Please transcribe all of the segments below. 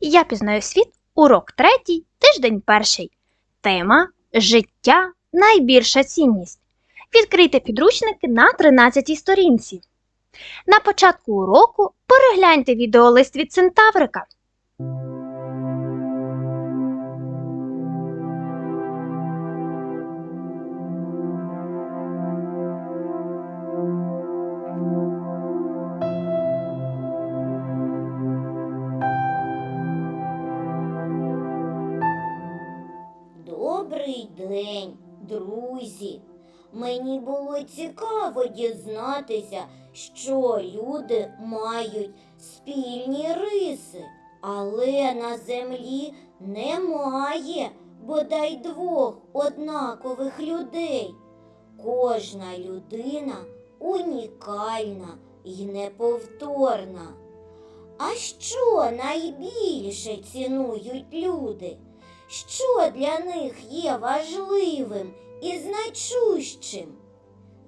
Я пізнаю світ, урок третій, тиждень перший. Тема Життя найбільша цінність. Відкрийте підручники на 13 сторінці. На початку уроку перегляньте відеолист від Центаврика. День, друзі. Мені було цікаво дізнатися, що люди мають спільні риси, але на землі немає бодай двох однакових людей. Кожна людина унікальна і неповторна. А що найбільше цінують люди? Що для них є важливим і значущим?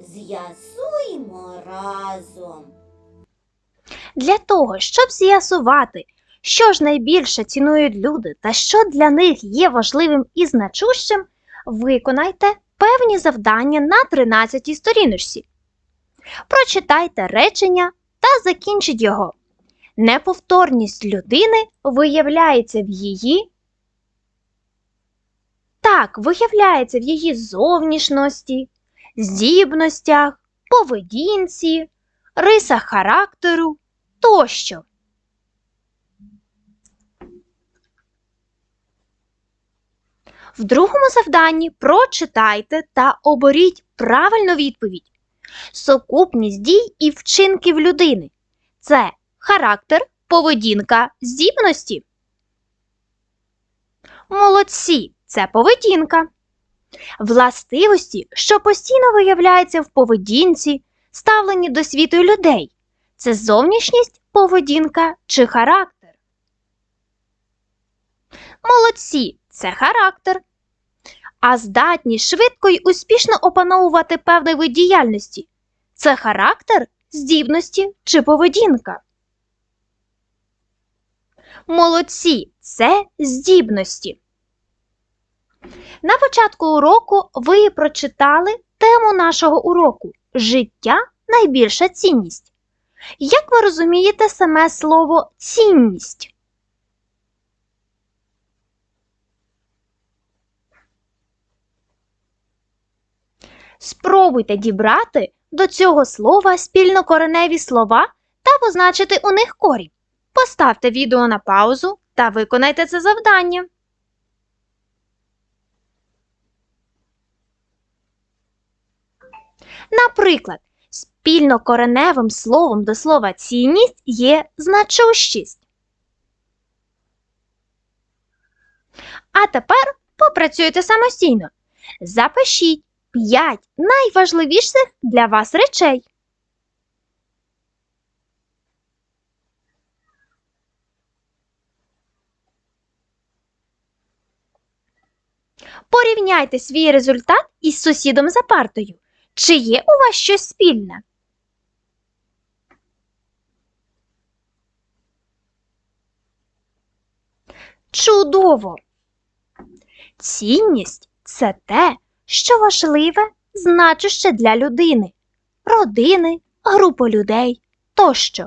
З'ясуймо разом. Для того, щоб з'ясувати, що ж найбільше цінують люди та що для них є важливим і значущим, виконайте певні завдання на 13 сторіночці. Прочитайте речення та закінчіть його. Неповторність людини виявляється в її. Так, виявляється в її зовнішності, здібностях, поведінці, рисах характеру тощо. В другому завданні прочитайте та оберіть правильну відповідь. Сукупність дій і вчинків людини це характер, поведінка, здібності. Молодці це поведінка. Властивості, що постійно виявляються в поведінці, ставлені до світу людей. Це зовнішність, поведінка чи характер. Молодці це характер. А здатність швидко й успішно опановувати певний вид діяльності. Це характер, здібності чи поведінка. Молодці це здібності. На початку уроку ви прочитали тему нашого уроку Життя найбільша цінність. Як ви розумієте саме слово цінність? Спробуйте дібрати до цього слова спільнокореневі слова та позначити у них корінь. Поставте відео на паузу та виконайте це завдання. Наприклад, спільнокореневим словом до слова цінність є значущість. А тепер попрацюйте самостійно. Запишіть 5 найважливіших для вас речей. Порівняйте свій результат із сусідом за партою. Чи є у вас щось спільне? Чудово! Цінність це те, що важливе, значуще для людини, родини, групи людей тощо.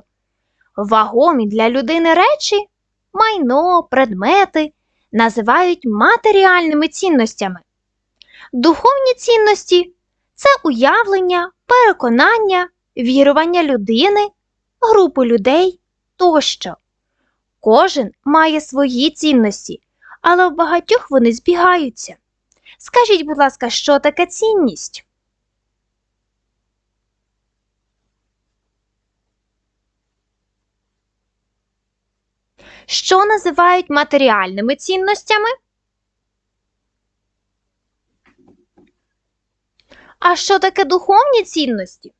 Вагомі для людини речі, майно, предмети називають матеріальними цінностями. Духовні цінності це уявлення, переконання, вірування людини, групи людей тощо. Кожен має свої цінності, але в багатьох вони збігаються. Скажіть, будь ласка, що таке цінність? Що називають матеріальними цінностями? А що таке духовні цінності?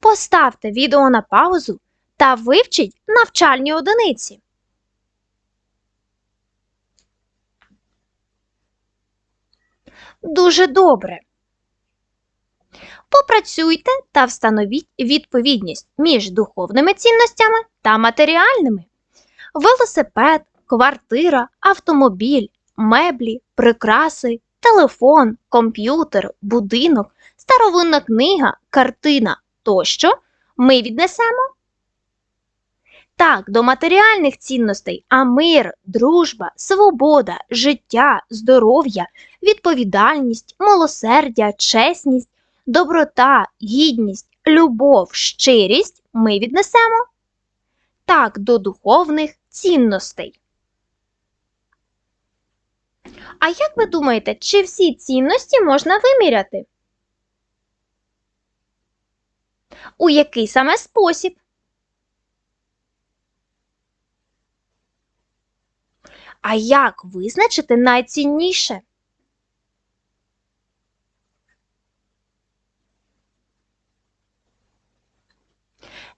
Поставте відео на паузу та вивчіть навчальні одиниці. Дуже добре. Попрацюйте та встановіть відповідність між духовними цінностями та матеріальними. Велосипед, квартира, автомобіль, меблі, прикраси, телефон, комп'ютер, будинок, старовинна книга, картина тощо ми віднесемо. Так до матеріальних цінностей, а мир, дружба, свобода, життя, здоров'я, відповідальність, милосердя, чесність, доброта, гідність, любов, щирість ми віднесемо. Так до духовних цінностей. А як ви думаєте, чи всі цінності можна виміряти? У який саме спосіб? А як визначити найцінніше?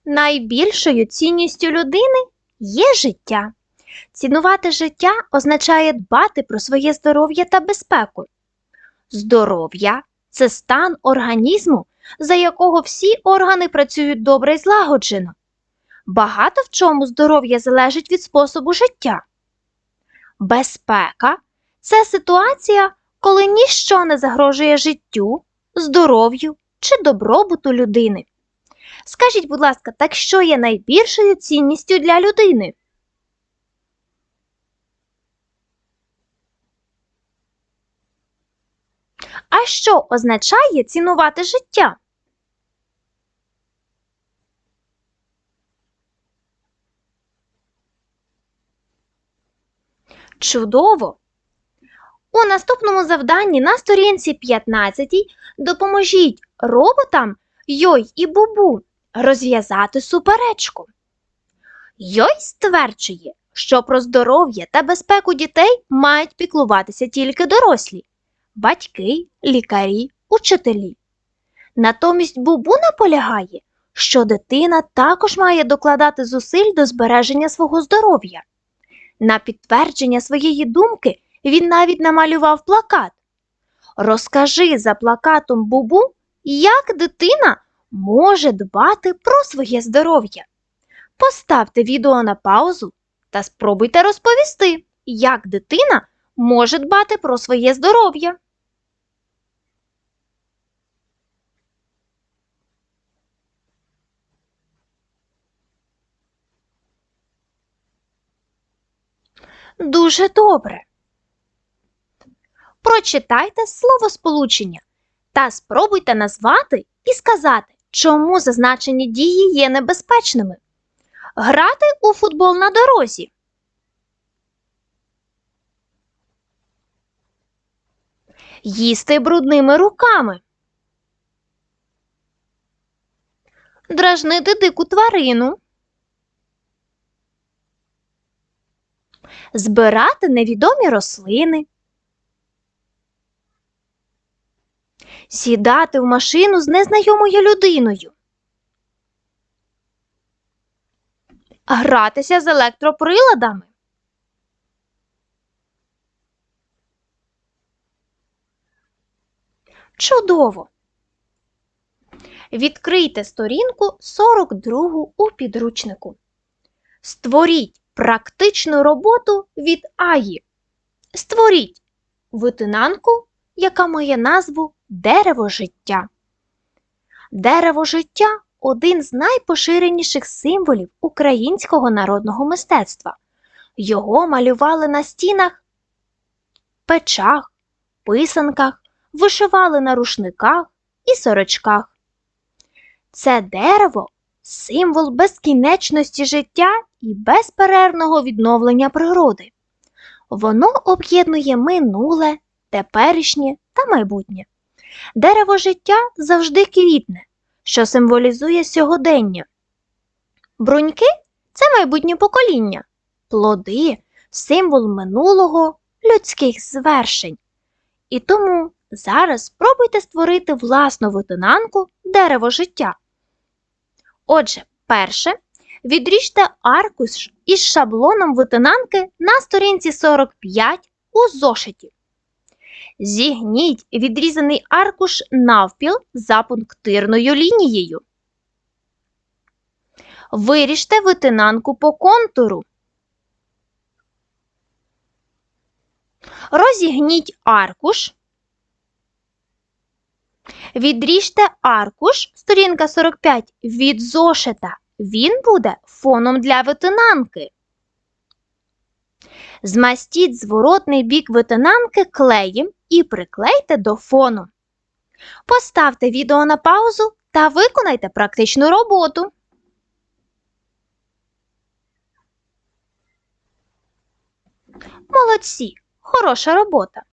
Найбільшою цінністю людини є життя. Цінувати життя означає дбати про своє здоров'я та безпеку. Здоров'я це стан організму, за якого всі органи працюють добре і злагоджено. Багато в чому здоров'я залежить від способу життя. Безпека це ситуація, коли ніщо не загрожує життю, здоров'ю чи добробуту людини. Скажіть, будь ласка, так що є найбільшою цінністю для людини? А що означає цінувати життя? Чудово! У наступному завданні на сторінці 15 допоможіть роботам Йой і Бубу розв'язати суперечку. Йой стверджує, що про здоров'я та безпеку дітей мають піклуватися тільки дорослі батьки, лікарі, учителі. Натомість Бубу наполягає, що дитина також має докладати зусиль до збереження свого здоров'я. На підтвердження своєї думки він навіть намалював плакат. Розкажи за плакатом Бубу, як дитина може дбати про своє здоров'я. Поставте відео на паузу та спробуйте розповісти, як дитина може дбати про своє здоров'я. Дуже добре. Прочитайте словосполучення та спробуйте назвати і сказати, чому зазначені дії є небезпечними. Грати у футбол на дорозі. Їсти брудними руками. Дражнити дику тварину. Збирати невідомі рослини. Сідати в машину з незнайомою людиною. Гратися з електроприладами. Чудово! Відкрийте сторінку 42 у підручнику. Створіть практичну роботу від Аї. Створіть витинанку, яка має назву Дерево життя. Дерево життя один з найпоширеніших символів українського народного мистецтва. Його малювали на стінах, печах, писанках, вишивали на рушниках і сорочках. Це дерево символ безкінечності життя і безперервного відновлення природи. Воно об'єднує минуле, теперішнє та майбутнє. Дерево життя завжди квітне, що символізує сьогодення. Бруньки це майбутнє покоління, плоди символ минулого людських звершень. І тому зараз спробуйте створити власну витинанку дерево життя. Отже, перше, відріжте аркуш із шаблоном витинанки на сторінці 45 у зошиті. Зігніть відрізаний аркуш навпіл за пунктирною лінією. Виріжте витинанку по контуру. Розігніть аркуш. Відріжте аркуш, сторінка 45, від зошита. Він буде фоном для витинанки. Змастіть зворотний бік витинанки клеєм і приклейте до фону. Поставте відео на паузу та виконайте практичну роботу. Молодці! Хороша робота!